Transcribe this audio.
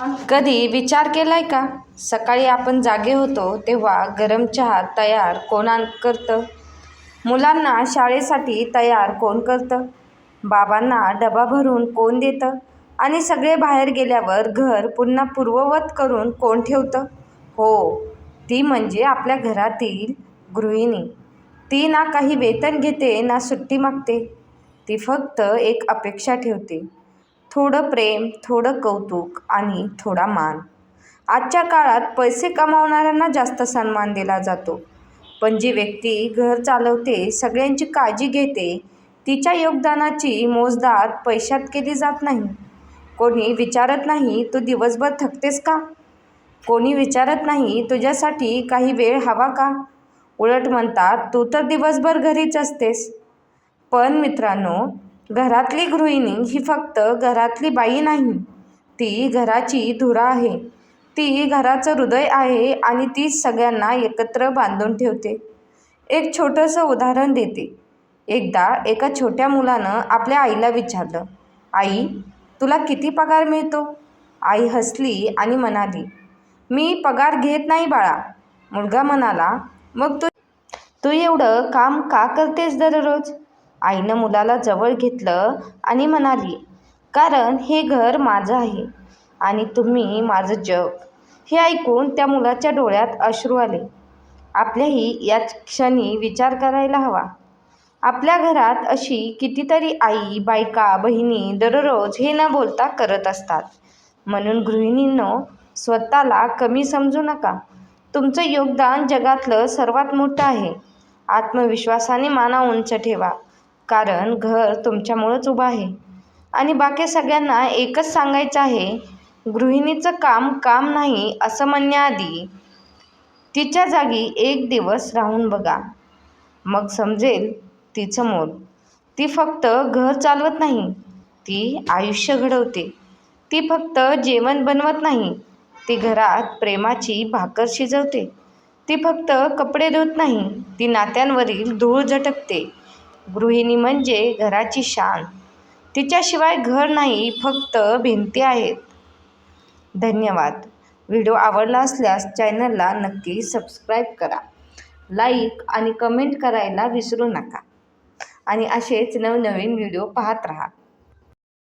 कधी विचार केलाय का? सकाळी आपण जागे होतो तेव्हा गरम चहा तयार कोण करतं? मुलांना शाळेसाठी तयार कोण करतं? बाबांना डबा भरून कोण देतं? आणि सगळे बाहेर गेल्यावर घर पुन्हा पूर्ववत करून कोण ठेवतं? हो ती म्हणजे आपल्या घरातील गृहिणी. ती ना काही वेतन घेते ना सुट्टी मागते. ती फक्त एक अपेक्षा ठेवते. थोडं प्रेम थोडं कौतुक आणि थोडा मान. आजच्या काळात पैसे कमावणाऱ्यांना जास्त सन्मान दिला जातो. पण जी व्यक्ती घर चालवते सगळ्यांची काळजी घेते तिच्या योगदानाची मोजदाद पैशात केली जात नाही. कोणी विचारत नाही तू दिवसभर थकतेस का? कोणी विचारत नाही तुझ्यासाठी काही वेळ हवा का? उलट म्हणतात तू तर दिवसभर घरीच असतेस. पण मित्रांनो घरातली गृहिणी ही फक्त घरातली बाई नाही ती घराची धुरा आहे. ती घराचं हृदय आहे आणि ती सगळ्यांना एकत्र बांधून ठेवते. एक छोटंसं उदाहरण देते. एकदा एका छोट्या मुलानं आपल्या आईला विचारलं आई तुला किती पगार मिळतो? आई हसली आणि म्हणाली मी पगार घेत नाही बाळा. मुलगा म्हणाला मग तू तू एवढं काम का करतेस दररोज? आईनं मुलाला जवळ घेतलं आणि म्हणाली कारण हे घर माझं आहे आणि तुम्ही माझं जग. हे ऐकून त्या मुलाच्या डोळ्यात अश्रू आले. आपल्याही याच क्षणी विचार करायला हवा. आपल्या घरात अशी कितीतरी आई बायका बहिणी दररोज हे न बोलता करत असतात. म्हणून गृहिणींनो स्वतःला कमी समजू नका. तुमचं योगदान जगातलं सर्वात मोठं आहे. आत्मविश्वासाने माना उंच ठेवा. कारण घर तुमच्यामुळंच उभं आहे. आणि बाकी सगळ्यांना एकच सांगायचं आहे गृहिणीचं काम काम नाही असं म्हणण्याआधी तिच्या जागी एक दिवस राहून बघा. मग समजेल तिचं मोल. ती फक्त घर चालवत नाही ती आयुष्य घडवते. ती फक्त जेवण बनवत नाही ती घरात प्रेमाची भाकर शिजवते. ती फक्त कपडे धुत नाही ती नात्यांवरील धूळ झटकते. गृहिणी म्हणजे घराची शान. तिच्याशिवाय घर नाही फक्त भिंती आहेत. धन्यवाद. व्हिडिओ आवडला असल्यास चॅनलला नक्की सबस्क्राईब करा. लाईक आणि कमेंट करायला विसरू नका. आणि असेच नवनवीन व्हिडिओ पाहत राहा.